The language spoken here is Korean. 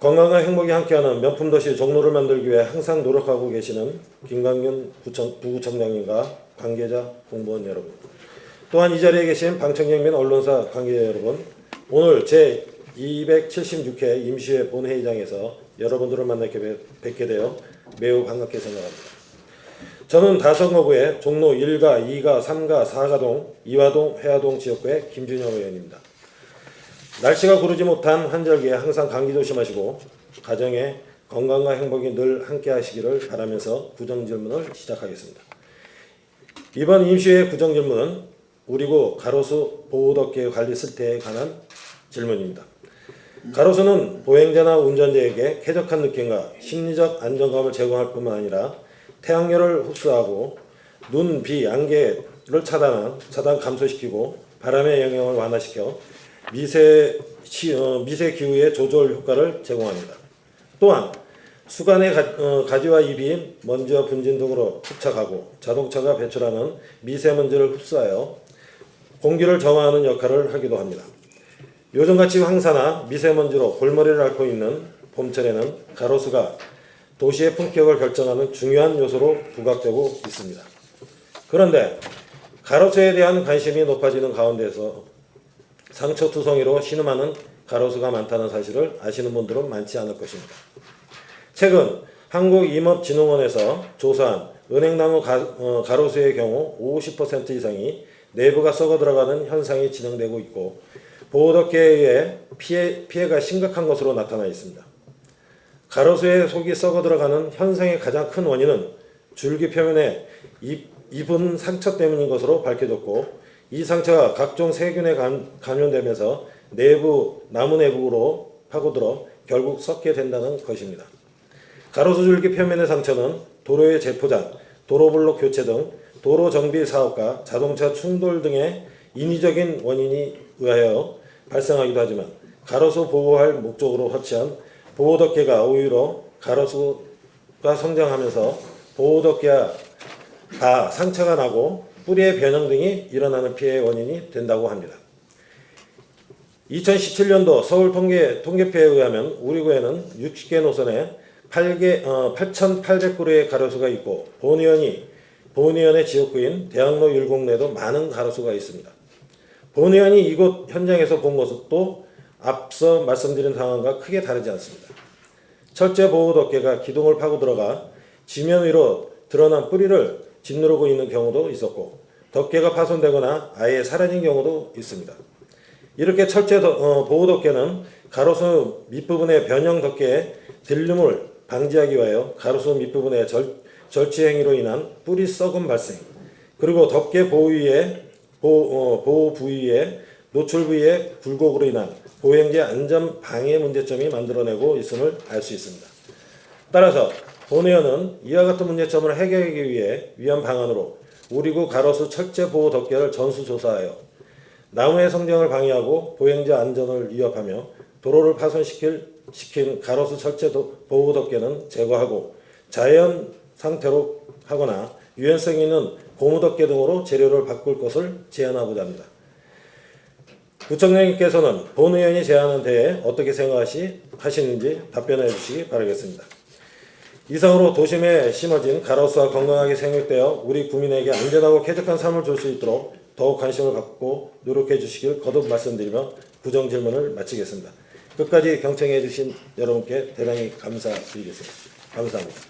건강과 행복이 함께하는 명품 도시 종로를 만들기 위해 항상 노력하고 계시는 김강윤 부청, 부구청장님과 관계자 공무원 여러분 또한 이 자리에 계신 방청객 및 언론사 관계자 여러분 오늘 제 276회 임시회 본회의장에서 여러분들을 만나게 뵙- 뵙게 되어 매우 반갑게 생각합니다. 저는 다성거구의 종로 1가, 2가, 3가, 4가동, 이화동, 회화동 지역구의 김준영 의원입니다. 날씨가 고르지 못한 환절기에 항상 감기 조심하시고 가정의 건강과 행복이 늘 함께 하시기를 바라면서 구정 질문을 시작하겠습니다. 이번 임시회 구정 질문은 우리구 가로수 보호덕계 관리 실태에 관한 질문입니다. 가로수는 보행자나 운전자에게 쾌적한 느낌과 심리적 안정감을 제공할 뿐만 아니라 태양열을 흡수하고 눈, 비, 안개를 차단한 차단 감소시키고 바람의 영향을 완화시켜 미세 시, 어, 미세 기후의 조절 효과를 제공합니다. 또한 수간의 가, 어, 가지와 잎이 먼지와 분진 등으로 흡착하고 자동차가 배출하는 미세먼지를 흡수하여 공기를 정화하는 역할을 하기도 합니다. 요즘같이 황사나 미세먼지로 골머리를 앓고 있는 봄철에는 가로수가 도시의 품격을 결정하는 중요한 요소로 부각되고 있습니다. 그런데 가로수에 대한 관심이 높아지는 가운데서 상처투성이로 신음하는 가로수가 많다는 사실을 아시는 분들은 많지 않을 것입니다. 최근 한국임업진흥원에서 조사한 은행나무 가, 어, 가로수의 경우 50% 이상이 내부가 썩어 들어가는 현상이 진행되고 있고 보호덕계에 의해 피해, 피해가 심각한 것으로 나타나 있습니다. 가로수의 속이 썩어 들어가는 현상의 가장 큰 원인은 줄기 표면에 입, 입은 상처 때문인 것으로 밝혀졌고 이 상처가 각종 세균에 감, 감염되면서 내부 나무 내부로 파고들어 결국 썩게 된다는 것입니다. 가로수 줄기 표면의 상처는 도로의 재포장, 도로블록 교체 등 도로 정비 사업과 자동차 충돌 등의 인위적인 원인이 의하여 발생하기도 하지만 가로수 보호할 목적으로 설치한 보호 덮개가 오히려 가로수가 성장하면서 보호 덮개가 다 상처가 나고 뿌리의 변형 등이 일어나는 피해의 원인이 된다고 합니다. 2017년도 서울 통계 통계표에 의하면 우리 구에는 60개 노선에 8개 어, 8,800그루의 가로수가 있고 본의원이 본의원의 지역구인 대학로 1공 내도 많은 가로수가 있습니다. 본의원이 이곳 현장에서 본 것도 앞서 말씀드린 상황과 크게 다르지 않습니다. 철제 보호 덮개가 기둥을 파고 들어가 지면 위로 드러난 뿌리를 짓누르고 있는 경우도 있었고 덮개가 파손되거나 아예 사라진 경우도 있습니다. 이렇게 철제 더- 어, 보호 덮개는 가로수 밑부분의 변형 덮개의 들림을 방지하기 위하여 가로수 밑부분의 절, 절취 행위로 인한 뿌리 썩음 발생 그리고 덮개 보호 위에 보호, 어, 보호 부위의 노출 부위의 굴곡으로 인한 보행자 안전 방해 문제점이 만들어내고 있음을 알 수 있습니다. 따라서 본회의원은 이와 같은 문제점을 해결하기 위해 위한 방안으로 우리구 가로수 철제 보호 덮개를 전수조사하여 나무의 성장을 방해하고 보행자 안전을 위협하며 도로를 파손시킬 시킨 가로수 철제 도- 보호 덮개는 제거하고 자연 상태로 하거나 유연성 있는 고무 덮개 등으로 재료를 바꿀 것을 제안하고자 합니다. 구청장님께서는 본 의원이 제안한 대해 어떻게 생각하시 하시는지 답변해 주시기 바라겠습니다. 이상으로 도심에 심어진 가로수가 건강하게 생육되어 우리 국민에게 안전하고 쾌적한 삶을 줄 수 있도록 더욱 관심을 갖고 노력해 주시길 거듭 말씀드리며 구정 질문을 마치겠습니다. 끝까지 경청해 주신 여러분께 대단히 감사드리겠습니다. 감사합니다.